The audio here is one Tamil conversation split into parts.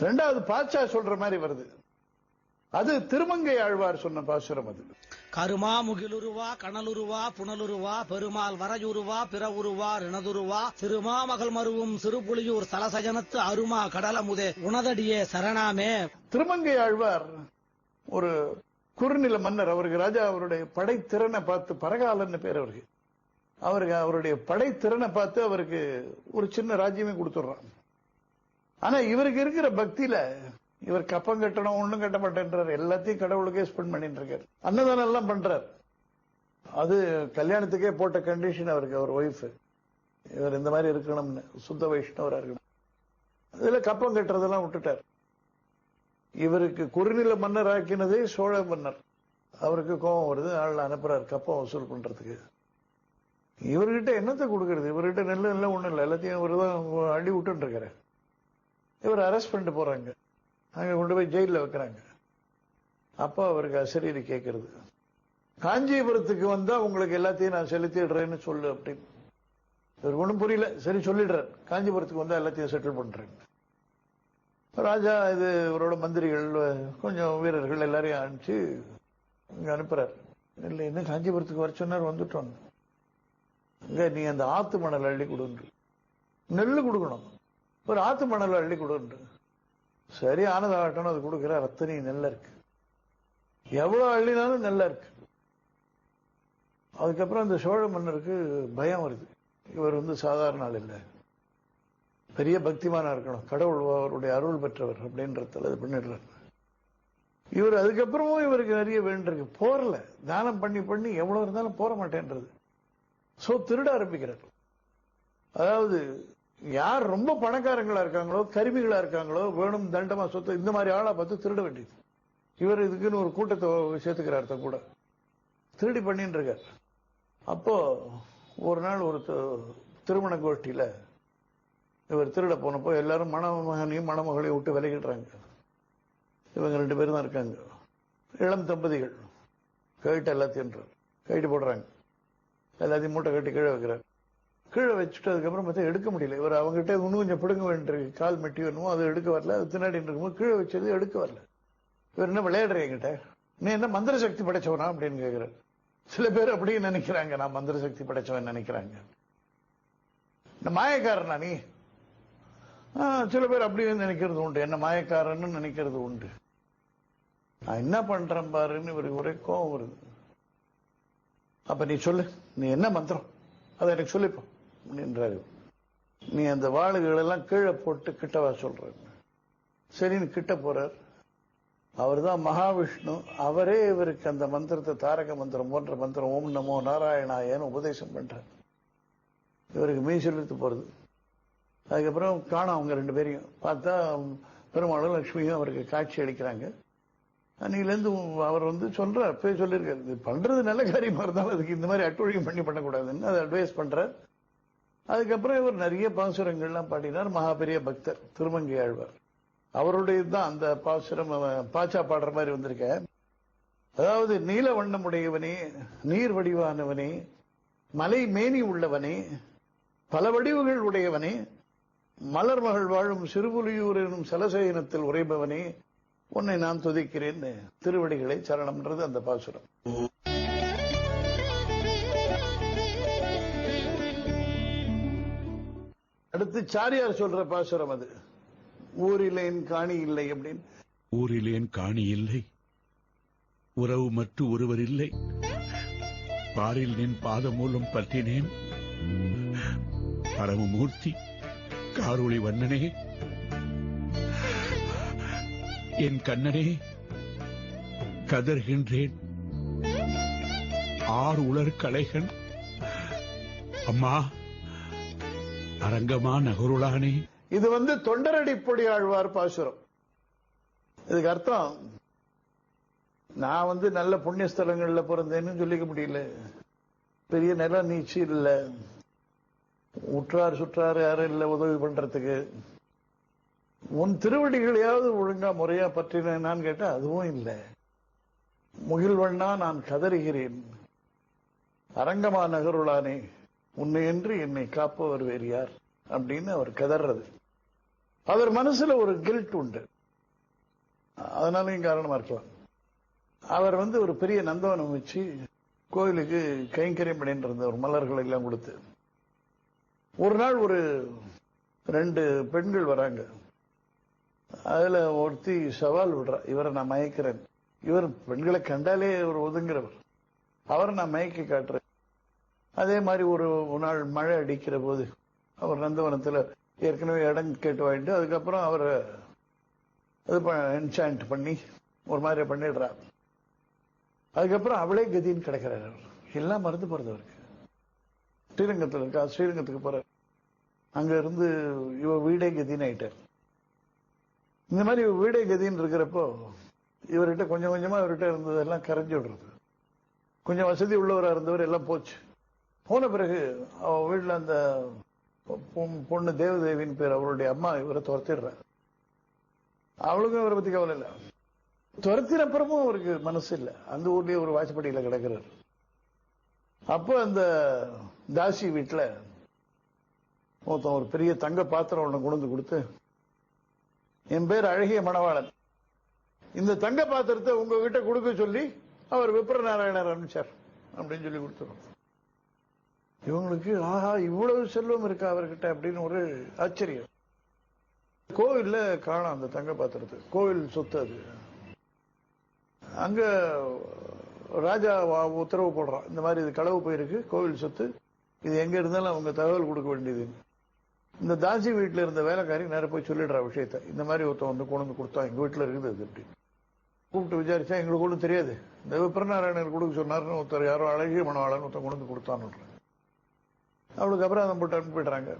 ரெண்டாவது பாச்சா சொல்ற மாதிரி வருது. அது திருமங்கை ஆழ்வார் சொன்ன பாசுரம் அது. கருமா முகிலுருவா கனலுருவா புனலுருவா பெருமாள் வரையுருவா பிற உருவா ரிணதுருவா திருமாமகள் மருவும் சிறுபுலியூர் சலசஜனத்து அருமா கடலமுதே உனதடியே சரணாமே. திருமங்கை ஆழ்வார் ஒரு குறுநில மன்னர் அவருக்கு ராஜா அவருடைய படைத்திறனை பார்த்து பரகாலன்னு பேர் அவருக்கு. அவருக்கு அவருடைய படைத்திறனை பார்த்து அவருக்கு ஒரு சின்ன ராஜ்யமே கொடுத்துடுறான். ஆனா இவருக்கு இருக்கிற பக்தியில இவர் கப்பம் கட்டணும் ஒண்ணும் கட்ட மாட்டேன்றார். எல்லாத்தையும் கடவுளுக்கே ஸ்பெண்ட் பண்ணிட்டு இருக்காரு. அன்னதானம் எல்லாம் பண்றார். அது கல்யாணத்துக்கே போட்ட கண்டிஷன் அவருக்கு அவர் ஒய்ஃப் இவர் இந்த மாதிரி இருக்கணும்னு சுத்த வைஷ்ணவரா இருக்கணும். அதுல கப்பம் கட்டுறதெல்லாம் விட்டுட்டார். இவருக்கு குறுநில மன்னர் ஆக்கினதே சோழ மன்னர். அவருக்கு கோபம் வருது ஆள் அனுப்புறாரு கப்பம் வசூல் பண்றதுக்கு. இவர்கிட்ட என்னத்தை கொடுக்கறது? இவர்கிட்ட நெல்லு இல்லை ஒண்ணும் இல்லை. எல்லாத்தையும் இவர் தான் அள்ளி விட்டுட்டு இவர் அரெஸ்ட் பண்ணிட்டு போறாங்க. அங்கே கொண்டு போய் ஜெயிலில் வைக்கிறாங்க. அப்போ அவருக்கு அசரீதி கேட்கறது. காஞ்சிபுரத்துக்கு வந்தா உங்களுக்கு எல்லாத்தையும் நான் செலுத்திடுறேன்னு சொல்லு அப்படின்னு. இவர் ஒன்றும் புரியல. சரி சொல்லிடுறார். காஞ்சிபுரத்துக்கு வந்தா எல்லாத்தையும் செட்டில் பண்றேன் ராஜா இது இவரோட மந்திரிகள் கொஞ்சம் வீரர்கள் எல்லாரையும் அனுப்பிச்சு இங்க அனுப்புறார். இல்லை என்ன காஞ்சிபுரத்துக்கு வர சொன்னார் வந்துட்டோம். இங்கே நீ அந்த ஆத்து மணல் அள்ளி கொடுன்று நெல் கொடுக்கணும். ஒரு ஆத்து மணல் அள்ளி கொடுன்று சரி ஆனதாகட்டும் அது கொடுக்குற அத்தனை நெல்ல இருக்கு. எவ்வளவு அள்ளினாலும் நெல்ல இருக்கு. அதுக்கப்புறம் அந்த சோழ மன்னருக்கு பயம் வருது. இவர் வந்து சாதாரண ஆள் இல்லை. பெரிய பக்திமானா இருக்கணும். கடவுள் அவருடைய அருள் பெற்றவர் அப்படின்றதுல இது பண்ணிடுறாரு இவர் அதுக்கப்புறமும் இவருக்கு நிறைய வேண்டியிருக்கு. போறல தானம் பண்ணி பண்ணி எவ்வளவு இருந்தாலும் போற மாட்டேன்றது சோ திருட ஆரம்பிக்கிறார். அதாவது யார் ரொம்ப பணக்காரங்களா இருக்காங்களோ கருவிகளா இருக்காங்களோ வேணும் தண்டமா சொத்து இந்த மாதிரி ஆளா பார்த்து திருட வேண்டியது. இவர் இதுக்குன்னு ஒரு கூட்டத்தை சேர்த்துக்கிறார் கூட. திருடி பண்ணிட்டு இருக்கார் அப்போ ஒரு நாள் ஒரு திருமண கோஷ்டியில இவர் திருட போனப்போ எல்லாரும் மணமகனையும் மணமகளையும் விட்டு விலகிடுறாங்க. இவங்க ரெண்டு பேரும் தான் இருக்காங்க. இளம் தம்பதிகள். கைட்டு எல்லாத்தையும் கைட்டு போடுறாங்க. எல்லாத்தையும் மூட்டை கட்டி கீழே வைக்கிறார். கீழே வச்சுட்டு அதுக்கப்புறம் பார்த்தா எடுக்க முடியல. இவர் அவங்ககிட்ட இன்னும் கொஞ்சம் பிடுங்க வேண்டியிருக்கு கால் மெட்டி வேணுமோ அது எடுக்க வரல. அது பின்னாடி இருக்கும்போது கீழே வச்சது எடுக்க வரல. இவர் என்ன விளையாடுற என்கிட்ட? நீ என்ன மந்திர சக்தி படைச்சவனா? அப்படின்னு கேட்கிறார். சில பேர் அப்படியே நினைக்கிறாங்க நான் மந்திர சக்தி படைச்சவன் நினைக்கிறாங்க. இந்த மாயக்காரனா நீ? சில பேர் அப்படியே நினைக்கிறது உண்டு. என்ன மாயக்காரன்னு நினைக்கிறது உண்டு. நான் என்ன பண்றேன் பாருன்னு இவருக்கு ஒரே கோவம் வருது. அப்ப நீ சொல்லு. நீ என்ன மந்திரம்? அதை எனக்கு சொல்லிப்போம் நின்றாரு நீ அந்த வாளுகள் எல்லாம் கீழே போட்டு கிட்டவா சொல்ற சரின்னு கிட்ட போறார். அவர்தான் மகாவிஷ்ணு. அவரே இவருக்கு அந்த மந்திரத்தை தாரக மந்திரம் போன்ற மந்திரம் ஓம் நமோ நாராயணாயன்னு உபதேசம் பண்றார். இவருக்கு மெய் போறது. அதுக்கப்புறம் காணும் அவங்க ரெண்டு பேரையும். பார்த்தா பெருமாளும் லட்சுமியும் அவருக்கு காட்சி அளிக்கிறாங்க. அன்னையிலேருந்து அவர் வந்து சொல்றார் போய் சொல்லியிருக்காரு. இது பண்றது நல்ல காரியமா இருந்தாலும் அதுக்கு இந்த மாதிரி அட்டுழியம் பண்ணி பண்ணக்கூடாதுன்னு அதை அட்வைஸ் பண்றார். அதுக்கப்புறம் இவர் நிறைய பாசுரங்கள்லாம் பாடினார். மகாபெரிய பக்தர் திருமங்கை ஆழ்வார் அவருடைய தான் அந்த பாசுரம் அவன் பாச்சா பாடுற மாதிரி வந்திருக்க. அதாவது நீல வண்ணமுடையவனே நீர் வடிவானவனே மலை மேனி உள்ளவனே பல வடிவுகள் உடையவனே மலர் மகள் வாழும் சிறுபுலியூர் எனும் சலசயனத்தில் உரைபவனே உன்னை நான் துதிக்கிறேன் திருவடிகளை சரணம்ன்றது அந்த பாசுரம். அடுத்து சாரியார் சொல்ற பாசுரம் அது. ஊரிலேன் காணி இல்லை அப்படின்னு. ஊரிலேன் காணி இல்லை. உறவு மற்ற ஒருவர் இல்லை. பாரில் நின் பாதமூலம் பற்றினேன். பரமமூர்த்தி காரொளி வண்ணனே. என் கண்ணனே கதர்கின்றேன். ஆர் உலர் கலைகன் அம்மா அரங்கமா நகருளானே. இது வந்து தொண்டரடிப்பொடி ஆழ்வார் பாசுரம். இதுக்கு அர்த்தம் நான் வந்து நல்ல புண்ணிய ஸ்தலங்கள்ல பிறந்தேன்னு சொல்லிக்க முடியல. பெரிய நில நீச்சு இல்ல. உற்றார் சுற்றார் யாரும் இல்ல உதவி பண்றதுக்கு. உன் திருவடிகளையாவது ஒழுங்கா முறையா பற்றினான்னு கேட்டா அதுவும் இல்லை. முகில்வண்ணா நான் கதறுகிறேன். அரங்கமா நகருளானே. உன்னையன்று என்னை காப்பவர் வேறு யார்? அப்படின்னு அவர் கதறது அவர் மனசுல ஒரு கில்ட் உண்டு. அதனாலையும் காரணமா இருக்கலாம்? அவர் வந்து ஒரு பெரிய நந்தவனம் வச்சு கோயிலுக்கு கைங்கரியம் பண்ணிட்டு இருந்தவர் மலர்கள் எல்லாம் கொடுத்து ஒரு நாள் ஒரு ரெண்டு பெண்கள் வராங்க. அதுல ஒருத்தி சவால் விடுறா இவரை நான் மயக்கிறேன். இவர் பெண்களை கண்டாலே ஒரு ஒதுங்குறவர். அவரை நான் மயக்கி காட்டுறேன். அதே மாதிரி ஒரு நாள் மழை அடிக்கிற போது அவர் நந்தவனத்தில் ஏற்கனவே இடம் கேட்டு வாங்கிட்டு அதுக்கப்புறம் அவரை இது என்சாண்ட் பண்ணி ஒரு மாதிரி பண்ணிடுறா அதுக்கப்புறம் அவளே கதின்னு கிடக்கிறார் அவர். எல்லாம் மறந்து போகிறது அவருக்கு. ஸ்ரீரங்கத்தில் இருக்கா ஸ்ரீரங்கத்துக்கு போகிறார் அங்கே இருந்து இவ வீடே கதின்னு ஆயிட்டார். இந்த மாதிரி வீடே கதின்னு இருக்கிறப்போ இவர்கிட்ட கொஞ்சம் கொஞ்சமாக இவர்கிட்ட இருந்ததெல்லாம் கரைஞ்சி விடுறது. கொஞ்சம் வசதி உள்ளவராக இருந்தவர் எல்லாம் போச்சு. போன பிறகு அவ வீட்டுல அந்த பொ- பொண்ணு தேவதேவின்னு பேர் அவருடைய அம்மா இவரை துரத்திடுறாரு. அவளுக்கும் இவரை பத்தி கவலை இல்லை. துரத்தின அப்புறமும் அவருக்கு மனசு இல்லை. அந்த ஊர்லயே ஒரு வாசப்படியில கிடக்கிறார். அப்போ அந்த தாசி வீட்டுல ஒருத்தன் ஒரு பெரிய தங்க பாத்திரம் ஒண்ணு கொண்டு வந்து கொடுத்து என் பேர் அழகிய மணவாளன். இந்த தங்க பாத்திரத்தை உங்ககிட்ட கொடுக்க சொல்லி அவர் விப்ர நாராயணர் அனுப்பிச்சார். அப்படின்னு சொல்லி கொடுத்துருவோம் இவங்களுக்கு ஆஹா இவ்வளவு செல்வம் இருக்கா அவர்கிட்ட அப்படின்னு ஒரு ஆச்சரியம். கோவில்ல காணும் அந்த தங்க பாத்திரத்தை கோவில் சொத்து அது. அங்க ராஜா வா- உத்தரவு போடுறான். இந்த மாதிரி இது களவு போயிருக்கு கோவில் சொத்து. இது எங்க இருந்தாலும் அவங்க தகவல் கொடுக்க வேண்டியது. இந்த தாசி வீட்டுல இருந்த வேலைக்காரி நேரம் போய் சொல்லிடுறா விஷயத்த. இந்த மாதிரி ஒருத்தன் வந்து கொண்டு வந்து கொடுத்தான். எங்க வீட்டில் இருக்குது அது அப்படி. கூப்பிட்டு விசாரிச்சா எங்களுக்கு ஒன்றும் தெரியாது. இந்த விப்ரநாராயணர் கொடுக்க சொன்னாருன்னு ஒருத்தர் யாரோ அழகிய மணவாளன் ஒருத்தன் கொண்டு வந்து கொடுத்தான்னு அவளுக்கு அப்புறம் போட்டு அனுப்பிடுறாங்க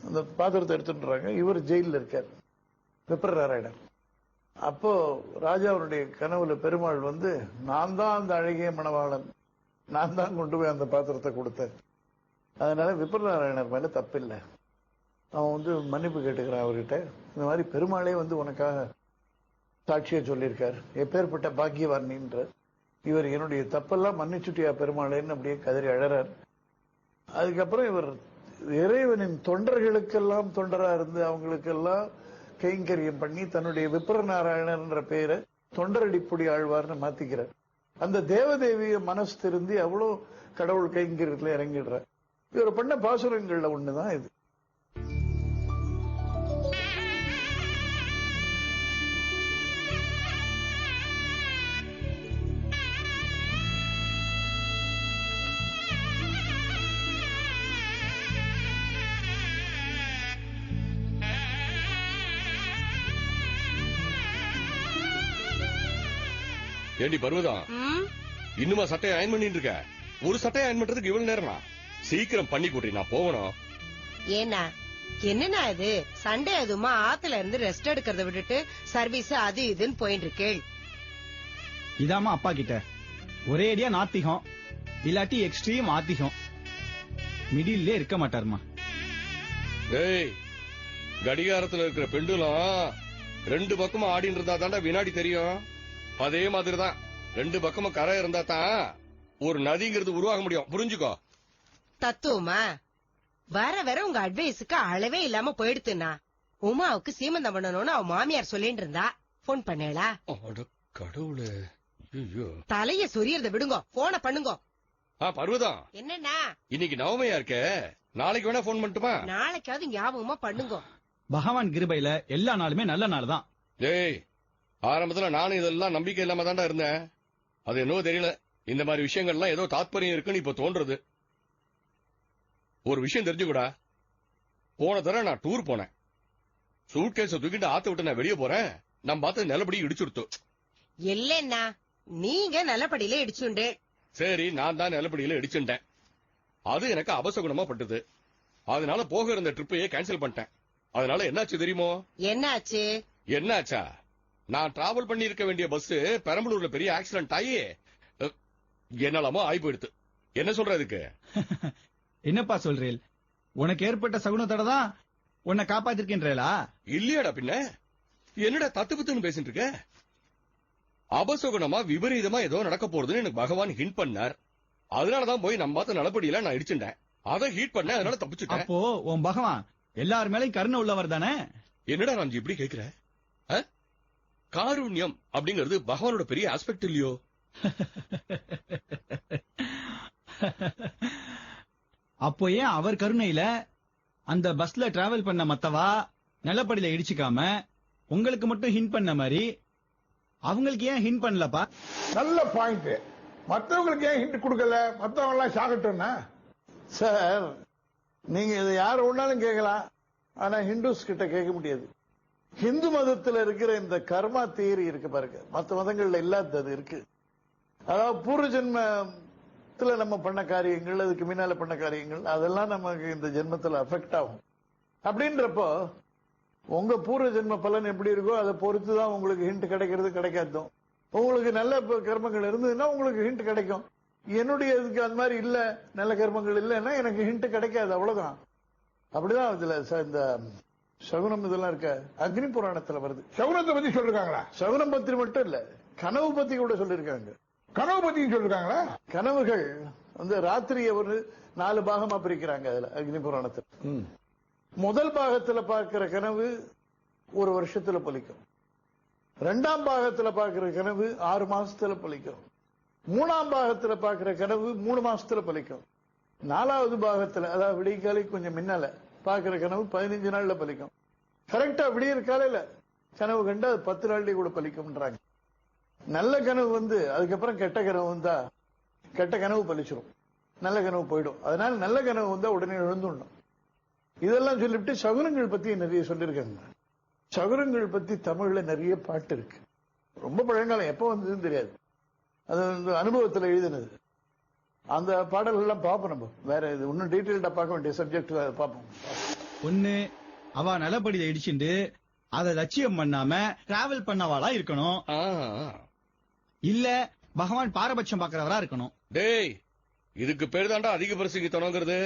அந்த பாத்திரத்தை எடுத்துட்டுறாங்க. இவர் ஜெயிலில் இருக்கார். விப்ரநாராயணர் அப்போ ராஜாவுடைய கனவுல பெருமாள் வந்து நான் தான் அந்த அழகிய மணவாளன். நான் தான் கொண்டு போய் அந்த பாத்திரத்தை கொடுத்தேன். அதனால விப்ரநாராயணர் மேல தப்பில்லை. அவன் வந்து மன்னிப்பு கேட்டுக்கிறான் அவர்கிட்ட. இந்த மாதிரி பெருமாளே வந்து உனக்காக சாட்சியை சொல்லியிருக்கார். எப்பேற்பட்ட பாக்கியவான் நீன்ற இவர் என்னுடைய தப்பெல்லாம் மன்னிச்சுட்டியா பெருமாளேன்னு அப்படியே கதறி அழறார். அதுக்கப்புறம் இவர் இறைவனின் தொண்டர்களுக்கெல்லாம் தொண்டரா இருந்து அவங்களுக்கெல்லாம் கைங்கரியம் பண்ணி தன்னுடைய விப்பர நாராயணன் என்ற பெயரை தொண்டரடிப்புடி ஆழ்வார்னு மாத்திக்கிறார். அந்த தேவதேவிய மனசு திருந்தி அவ்வளவு கடவுள் கைங்கரியத்துல இறங்கிடுற இவர் பண்ண பாசுரங்கள்ல ஒண்ணுதான் இது. ஏண்டி பருவதம் ம், இன்னுமா சட்டையை அயன் பண்ணிட்டு இருக்க? ஒரு சட்டையை அயன் பண்றதுக்கு இவ்வளவு நேரமா? சீக்கிரம் பண்ணி கொடுறி நான் போகணும். ஏன்னா என்னண்ணா இது? சண்டே அதுமா ஆத்துல இருந்து ரெஸ்ட் எடுக்கிறத விட்டுட்டு சர்வீஸ் அது இதுன்னு போயிட்டு இருக்கேள் இதாம்மா அப்பா கிட்ட. ஒரே அடியா நாத்திகம். இல்லாட்டி எக்ஸ்ட்ரீம் ஆத்திகம். மிடில்லே இருக்க மாட்டாருமா. டேய் கடிகாரத்துல இருக்கிற பெண்டுலம் ரெண்டு பக்கமும் ஆடின்னு இருந்தா தாண்டா வினாடி தெரியும்? அதே மாதிரிதான். ரெண்டு பக்கமும் கரை இருந்தா தான் ஒரு நதிங்கிறது உருவாக முடியும். புரிஞ்சுக்கோ? தத்துவமா? வர வர உங்க அட்வைஸுக்கு அளவே இல்லாம போயிடுத்துண்ணா. உமாவுக்கு சீமந்தம் பண்ணணும்னு அவ மாமியார் சொல்லிட்டு இருந்தா. போன் பண்ணேளா? அட கடவுளே. ஐயோ. தலைய சொரியறத விடுங்க. போன பண்ணுங்க. ஆ பர்வதம். என்னண்ணா? இன்னைக்கு நவமையா இருக்க. நாளைக்கு வேணா போன் பண்ணட்டுமா? நாளைக்காவது ஞாபகமா பண்ணுங்க. பகவான் கிருபையில எல்லா நாளுமே நல்ல நாள் தான் டேய் ஆரம்பத்துல நானும் இதெல்லாம் நம்பிக்கை இல்லாம தான்டா இருந்தேன். அது என்னவோ தெரியல. இந்த மாதிரி விஷயங்கள்லாம் ஏதோ தாத்பரியம் இருக்குன்னு இப்ப தோன்றது ஒரு விஷயம் தெரிஞ்சுக்கூடா. போன தடவை நான் டூர் போனேன். சூட் கேஸ தூக்கிட்டு ஆத்த விட்டு நான் வெளியே போறேன். நான் பார்த்து நிலப்படி இடிச்சுடுத்து. இல்லன்னா நீங்க நல்லபடியில இடிச்சுண்டு. சரி நான் தான் நிலப்படியில இடிச்சுட்டேன் அது எனக்கு அபசகுணமா பட்டது. அதனால போக இருந்த ட்ரிப்பையே கேன்சல் பண்ணிட்டேன். அதனால என்னாச்சு தெரியுமோ? என்னாச்சு? என்னாச்சா? நான் டிராவல் பண்ணி இருக்க வேண்டிய பஸ் பெரம்பலூர்ல பெரிய ஆக்சிடென்ட் ஆகி அஹ், என்னலாமோ ஆகி போயிடுது என்ன சொல்றதுக்கு என்னப்பா சொல்றேன் உனக்கு ஏற்பட்ட சகுனத்தோட தான் உன்னை காப்பாத்திருக்கின்றேளா இல்லையாடா பின்ன. என்னடா தத்து பித்துன்னு பேசிட்டு இருக்க? அபசகுணமா விபரீதமா ஏதோ நடக்க போறதுன்னு எனக்கு பகவான் ஹிண்ட் பண்ணார். அதனாலதான் போய் நம்ம பார்த்த நடப்படியில நான் இடிச்சுட்டேன். அதை ஹீட் பண்ண அதனால தப்பிச்சுட்டேன். அப்போ உன் பகவான் எல்லார் மேலயும் கருணை உள்ளவர் தானே? என்னடா ராம்ஜி இப்படி கேக்குற? காருண்யம் அப்படிங்கிறது பகவானோட பெரிய ஆஸ்பெக்ட் இல்லையோ? அப்போ ஏன் அவர் கருணையில அந்த பஸ்ல டிராவல் பண்ண மத்தவா நிலப்படியில இடிச்சுக்காம உங்களுக்கு மட்டும் ஹிண்ட் பண்ண மாதிரி அவங்களுக்கு ஏன் ஹிண்ட் பண்ணலப்பா? நல்ல பாயிண்ட் மத்தவங்களுக்கு ஏன் ஹிண்ட் கொடுக்கல? மத்தவங்க எல்லாம் சாகட்டும்னா சார் நீங்க இதை யார் ஒன்னாலும் கேட்கலாம். ஆனா ஹிந்துஸ் கிட்ட கேட்க முடியாது. ஹிந்து மதத்தில் இருக்கிற இந்த கர்மா தேரி இருக்கு பாருங்க. மற்ற மதங்கள்ல இல்லாதது இருக்கு. அதாவது பூர்வ ஜென்மத்தில் நம்ம பண்ண காரியங்கள் அதுக்கு முன்னால பண்ண காரியங்கள் அதெல்லாம் நமக்கு இந்த ஜென்மத்தில் அஃபெக்ட் ஆகும். அப்படின்றப்போ உங்க பூர்வ ஜென்ம பலன் எப்படி இருக்கோ அதை பொறுத்து தான் உங்களுக்கு ஹிண்ட் கிடைக்கிறது கிடைக்காதும் உங்களுக்கு நல்ல கர்மங்கள் இருந்ததுன்னா உங்களுக்கு ஹிண்ட் கிடைக்கும். என்னுடைய இதுக்கு அந்த மாதிரி இல்ல நல்ல கர்மங்கள் இல்லைன்னா எனக்கு ஹிண்ட் கிடைக்காது அவ்வளவுதான். அப்படிதான் இதுல ச- இந்த சகுனம் இதெல்லாம் இருக்க? அக்னி புராணத்துல வருது. சகுனத்தை பத்தி சொல்லிருக்காங்களா? சகுனம் பத்தி மட்டும் இல்ல கனவு பத்தி கூட சொல்லியிருக்காங்க கனவு பத்தியும் சொல்லிருக்காங்களா? கனவுகள் வந்து ராத்திரியை ஒரு நாலு பாகமா பிரிக்கிறாங்க அதுல அக்னி புராணத்துல. முதல் பாகத்துல பார்க்கிற கனவு ஒரு வருஷத்துல பலிக்கும் ரெண்டாம் பாகத்துல பார்க்கிற கனவு ஆறு மாசத்துல பலிக்கும் மூணாம் பாகத்துல பார்க்கிற கனவு மூணு மாசத்துல பலிக்கும் நாலாவது பாகத்துல அதாவது விடியற்காலை கொஞ்சம் முன்னால பார்க்கிற கனவு பதினஞ்சு நாள்ல பலிக்கும் கரெக்டா விடியற காலையில கனவு கண்டு அது பத்து நாள்லயே கூட பலிக்கும்ன்றாங்க. நல்ல கனவு வந்து அதுக்கப்புறம் கெட்ட கனவு வந்தா கெட்ட கனவு பலிச்சிடும் நல்ல கனவு போயிடும். அதனால நல்ல கனவு வந்தா உடனே எழுந்துடணும். இதெல்லாம் சொல்லிவிட்டு சகுனங்கள் பத்தி நிறைய சொல்லியிருக்காங்க. சகுனங்கள் பத்தி தமிழ்ல நிறைய பாட்டு இருக்கு. ரொம்ப பழங்காலம். எப்போ வந்ததுன்னு தெரியாது. அது வந்து அனுபவத்துல எழுதினது. அந்த பாடல்கள்லாம் பார்ப்போம் நம்ம. வேற இது இன்னும் டீட்டெயில்டா பார்க்க வேண்டிய சப்ஜெக்ட் பார்ப்போம். ஒன்னு அவ நிலப்படியில இடிச்சுண்டு அதை லட்சியம் பண்ணாம டிராவல் பண்ணவாளா இருக்கணும். ஆ. இல்ல பகவான் பாரபட்சம் பாக்குறவரா இருக்கணும். டேய் இதுக்கு பேர் தாண்டா அதிக பிரசங்கித்தனங்கிறது.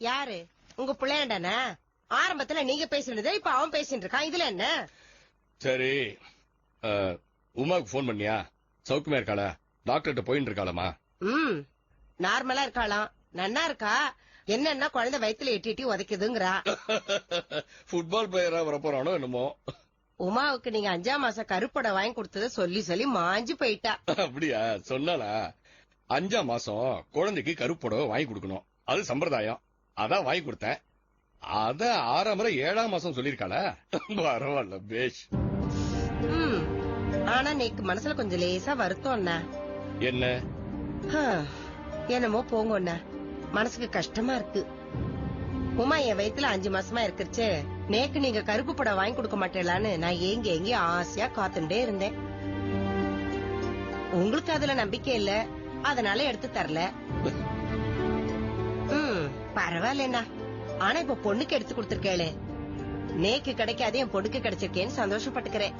யாரு? உங்க பிள்ளையாண்டானா ஆரம்பத்துல நீங்க பேசினது இப்ப அவன் பேசிட்டு இருக்கான். இதுல என்ன? சரி ஆ, உமாவுக்கு ஃபோன் பண்ணியா? சௌக்கியமா இருக்காளா? டாக்டர்கிட்ட போயிட்டு இருக்காளமா? ம் நார்மலா இருக்காளாம். நன்னா இருக்கா? என்னன்னா குழந்தை வயித்துல எட்டி உதைக்குதுங்கிறா. ஃபுட்பால் பிளேயரா வரப்போறானோ என்னமோ. உமாவுக்கு நீங்க அஞ்சாம் மாசம் கருப்படை வாங்கி கொடுத்தத சொல்லி சொல்லி மாஞ்சு போயிட்டா. அப்படியா? சொன்னாளா? அஞ்சாம் மாசம் குழந்தைக்கு கருப்புடவை வாங்கி கொடுக்கணும். அது சம்பிரதாயம். அதான் வாங்கி கொடுத்தேன். அத ஆறாம் முறை ஏழாம் மாசம் சொல்லிருக்காளா பரவாயில்ல பேஷ். ஆனா நேக்கு மனசுல கொஞ்சம் லேசா வருத்தம் என்ன? என்னமோ போங்க அண்ணா. மனசுக்கு கஷ்டமா இருக்கு. உமா என் வயித்துல அஞ்சு மாசமா இருக்கிறச்சே நேக்கு நீங்க கருப்பு படம் வாங்கி கொடுக்க மாட்டேலான்னு நான் ஏங்கி ஏங்கி ஆசையா காத்துட்டே இருந்தேன். உங்களுக்கு அதுல நம்பிக்கை இல்ல. அதனால எடுத்து தரல. ம் பரவாயில்லண்ணா. ஆனா இப்ப பொண்ணுக்கு எடுத்து கொடுத்திருக்கேளே. நேக்கு கிடைக்காது என் பொண்ணுக்கு கிடைச்சிருக்கேன்னு சந்தோஷப்பட்டுக்கிறேன்.